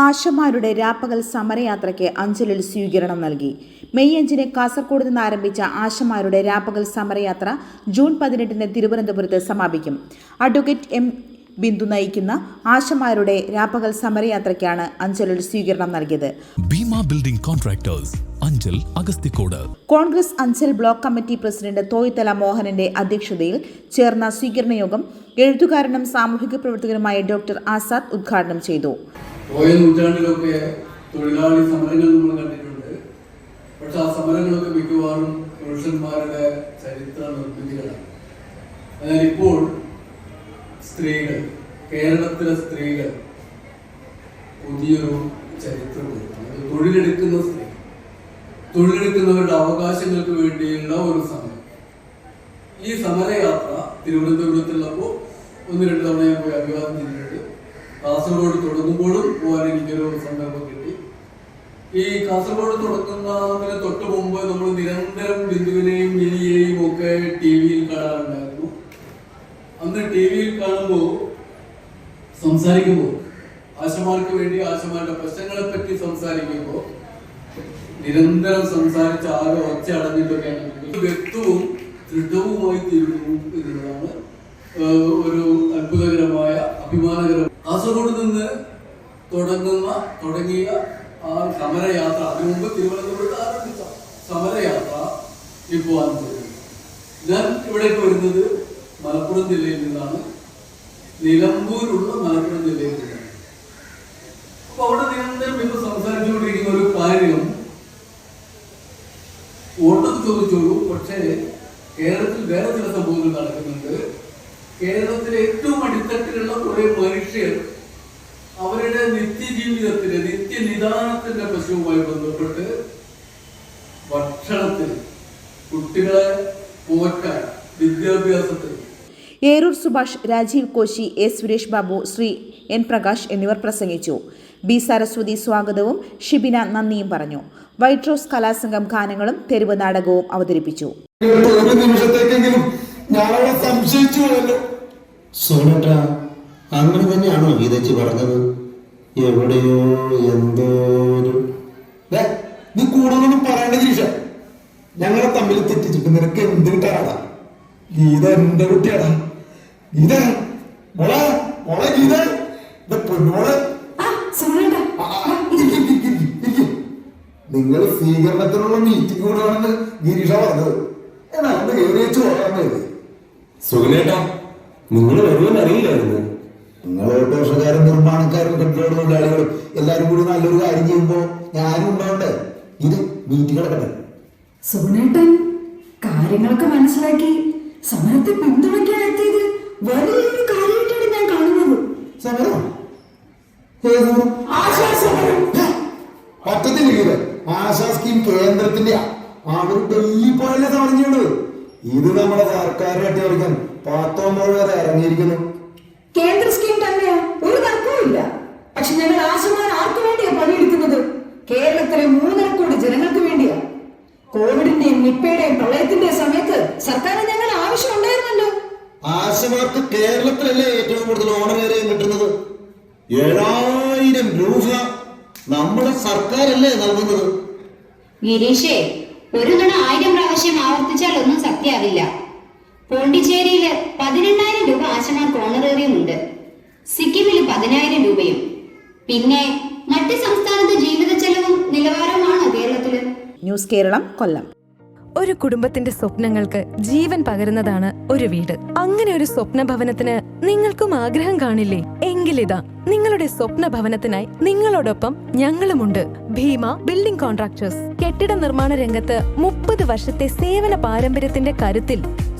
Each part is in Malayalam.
ആശമാരുടെ രാപ്പകൽ സമരയാത്രയ്ക്ക് അഞ്ചലിൽ സ്വീകരണം നൽകി. മെയ് അഞ്ചിന് കാസർഗോഡ് നിന്ന് ആരംഭിച്ച ആശമാരുടെ രാപ്പകൽ സമരയാത്ര ജൂൺ പതിനെട്ടിന് തിരുവനന്തപുരത്ത് സമാപിക്കും. അഡ്വക്കേറ്റ് എം ബിന്ദു നയിക്കുന്ന ആശമാരുടെ രാപ്പകൽ സമരയാത്രയ്ക്കാണ് അഞ്ചലിൽ സ്വീകരണം നൽകിയത്. Bheema building contractors Anchal Agasthikode. Congress Anchal block committee president Thoythala മോഹനന്റെ അധ്യക്ഷതയിൽ ചേർന്ന സ്വീകരണ യോഗം എഴുത്തുകാരനും സാമൂഹിക പ്രവർത്തകനുമായ ഡോക്ടർ ആസാദ് ഉദ്ഘാടനം ചെയ്തു. പോയ നൂറ്റാണ്ടിലൊക്കെ തൊഴിലാളി സമരങ്ങൾ നമ്മൾ കണ്ടിട്ടുണ്ട്. പക്ഷെ ആ സമരങ്ങളൊക്കെ മിക്കവാറും പുരുഷന്മാരുടെ ചരിത്ര നിർമ്മിതികളാണ്. എന്നാൽ ഇപ്പോൾ സ്ത്രീകൾ കേരളത്തിലെ സ്ത്രീകൾ പുതിയൊരു ചരിത്രം തൊഴിലെടുക്കുന്ന സ്ത്രീ. തൊഴിലെടുക്കുന്നവരുടെ അവകാശങ്ങൾക്ക് വേണ്ടിയുള്ള ഒരു സമരം. ഈ സമരയാത്ര തിരുവനന്തപുരത്തുള്ളപ്പോൾ ഒന്ന് രണ്ട് തവണ ഞാൻ പോയി അഭിവാദം ചെയ്തിട്ടുണ്ട്. കാസർഗോഡ് തുടങ്ങുമ്പോഴും പോകാൻ എനിക്കൊരു സന്ദർഭം കിട്ടി. ഈ കാസർഗോഡ് തുടങ്ങുന്നതിന് തൊട്ട് മുമ്പ് നമ്മൾ നിരന്തരം ബിന്ദുവിനെയും മിനിയെയും ഒക്കെ ടി വിയിൽ കാണാറുണ്ടായിരുന്നു. അന്ന് ടി വിയിൽ കാണുമ്പോൾ സംസാരിക്കുമ്പോൾ ആശമാർക്ക് വേണ്ടി ആശമാരുടെ പ്രശ്നങ്ങളെ പറ്റി സംസാരിക്കുമ്പോൾ നിരന്തരം സംസാരിച്ച് ആകെ ഒച്ച അടഞ്ഞിട്ടൊക്കെയാണ് വ്യക്തവും ദൃഢവുമായി തീരുന്നു എന്നുള്ളതാണ് ഒരു അത്ഭുതകരമായ അഭിമാനകരം കാസർഗോഡ് നിന്ന് തുടങ്ങുന്ന തുടങ്ങിയ ആ സമരയാത്ര. അതിനു മുമ്പ് തിരുവനന്തപുരത്ത് ആരംഭിച്ച? സമരയാത്ര ഇപ്പോൾ ഞാൻ ഇവിടേക്ക് വരുന്നത് മലപ്പുറം ജില്ലയിൽ നിന്നാണ്. നിലമ്പൂരുള്ള മലപ്പുറം ജില്ലയിൽ നിന്നാണ്. അപ്പൊ അവിടെ നിരന്തരം ഇപ്പൊ സംസാരിച്ചുകൊണ്ടിരിക്കുന്ന ഒരു കാര്യം വോട്ടൊക്കെ ചോദിച്ചോളൂ. പക്ഷേ കേരളത്തിൽ വേറെ ചില സംഭവങ്ങൾ നടക്കുന്നുണ്ട്. കേരളത്തിലെ ഏറ്റവും അടിത്തട്ടിലുള്ള കുറെ മനുഷ്യർ അവരുടെ നിത്യജീവിതത്തിന്റെ നിത്യനിദാനത്തിന്റെ പ്രശ്നവുമായി ബന്ധപ്പെട്ട് ഭക്ഷണത്തിൽ കുട്ടികളെ പോറ്റാൻ വിദ്യാഭ്യാസത്തിൽ ഏരൂർ സുഭാഷ് രാജീവ് കോശി എ സുരേഷ് ബാബു ശ്രീ എൻ പ്രകാശ് എന്നിവർ പ്രസംഗിച്ചു. ബി സരസ്വതി സ്വാഗതവും ഷിബിന നന്ദിയും പറഞ്ഞു. വൈറ്റ് റോസ് കലാസംഘം ഗാനങ്ങളും തെരുവ് നാടകവും അവതരിപ്പിച്ചു. ഒരു നിമിഷത്തേക്കെങ്കിലും ഞാനവിടെ സംശയിച്ചു അങ്ങനെ തന്നെയാണോ ഗീതച്ചി പറഞ്ഞത്? എവിടെയോ എന്തോ ഒരു നീ കൂടുതലൊന്നും പറയേണ്ട ഗിരീഷ ഞങ്ങളെ തമ്മിൽ തെറ്റിച്ചിട്ട് നിനക്ക് എന്ത് കിട്ടാനാടാ ഗീത എന്റെ കുട്ടിയാടാ. ഗീത മോളെ മോളെ ഗീത. പൊന്നോളെ നിങ്ങൾ സ്വീകരണത്തിനുള്ള മീറ്റിംഗ് കൂടാണെന്ന് ഗിരീഷ പറഞ്ഞത്. എന്നാ ഒന്ന് കയറി വെച്ച് പോകാൻ സുഖനേട്ടാ നിങ്ങൾ വരുമെന്ന് അറിയില്ലായിരുന്നു. നിങ്ങൾ ഓട്ടോറിക്ഷക്കാരും നിർമ്മാണക്കാരും കെട്ടിട തൊഴിലാളികളും എല്ലാരും കൂടി നല്ലൊരു കാര്യം ചെയ്യുമ്പോ ഞാനും ഉണ്ടാവണ്ടേ? ഇത് മീറ്റ് കിടക്കട്ടെ. സുഗുണേട്ടൻ കാര്യങ്ങളൊക്കെ മനസ്സിലാക്കി സമരത്തെ പിന്തുണയ്ക്കാൻ എത്തിയത് വലിയൊരു കാര്യമായിട്ടാണ് ഞാൻ കാണുന്നത്. സമരം? പറ്റത്തില്ല ആശാ സ്കീം കേന്ദ്രത്തിന്റെ അവർ ഡൽഹി പോലെ സമരം ഇത് നമ്മുടെ സർക്കാരുമായിട്ട് കളിക്കാൻ പത്തൊമ്പത് വരെ ഇറങ്ങിയിരിക്കുന്നു. കേന്ദ്ര സ്കീം തന്നെയാ. ഒരു തർക്കവുമില്ല പക്ഷെ ഞങ്ങൾ ആശമാർ ആർക്കു വേണ്ടിയാ പണിയെടുക്കുന്നത്? കേരളത്തിലെ മൂന്നര കോടി ജനങ്ങൾക്ക് വേണ്ടിയാ. കോവിഡിന്റെയും നിപ്പയുടെയും പ്രളയത്തിന്റെയും സമയത്ത് സർക്കാരിന് ഞങ്ങൾ ആവശ്യമുണ്ടായിരുന്നല്ലോ. ആശമാർക്ക് കേരളത്തിലല്ലേ ഏറ്റവും കൂടുതൽ ഓണറേറിയം കിട്ടുന്നത്? ഏഴായിരം രൂപ നമ്മുടെ സർക്കാരല്ലേ നൽകുന്നത്? ഗിരീഷേ ഒരു നുണ ആയിരം പ്രാവശ്യം ആവർത്തിച്ചാൽ ഒന്നും സത്യാവില്ല പോണ്ടിച്ചേരിയിൽ പതിനെണ്ണായിരം രൂപ ആശമാർ കോണറേറിയം ഉണ്ട് സിക്കിമിൽ പതിനായിരം രൂപയും. പിന്നെ മറ്റു സംസ്ഥാനത്തെ ജീവിത ചെലവും നിലവാരമാണോ കേരളത്തിൽ? ന്യൂസ് കേരളം കൊല്ലം. ഒരു കുടുംബത്തിന്റെ സ്വപ്നങ്ങൾക്ക് ജീവൻ പകരുന്നതാണ് ഒരു വീട്. അങ്ങനെ ഒരു സ്വപ്ന ഭവനത്തിന് നിങ്ങൾക്കും ആഗ്രഹം കാണില്ലേ? എങ്കിലിതാ നിങ്ങളുടെ സ്വപ്ന ഭവനത്തിനായി നിങ്ങളോടൊപ്പം ഞങ്ങളുമുണ്ട്. Bheema building contractors. കെട്ടിട നിർമ്മാണ രംഗത്ത് മുപ്പത് വർഷത്തെ സേവന പാരമ്പര്യത്തിന്റെ കരുത്തിൽ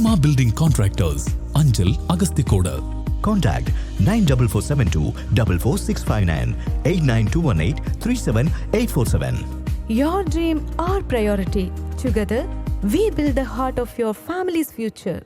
Seema Building Contractors, Anjal Agastikoda. Contact 94742 Your dream, our priority. Together, we build the heart of your family's future.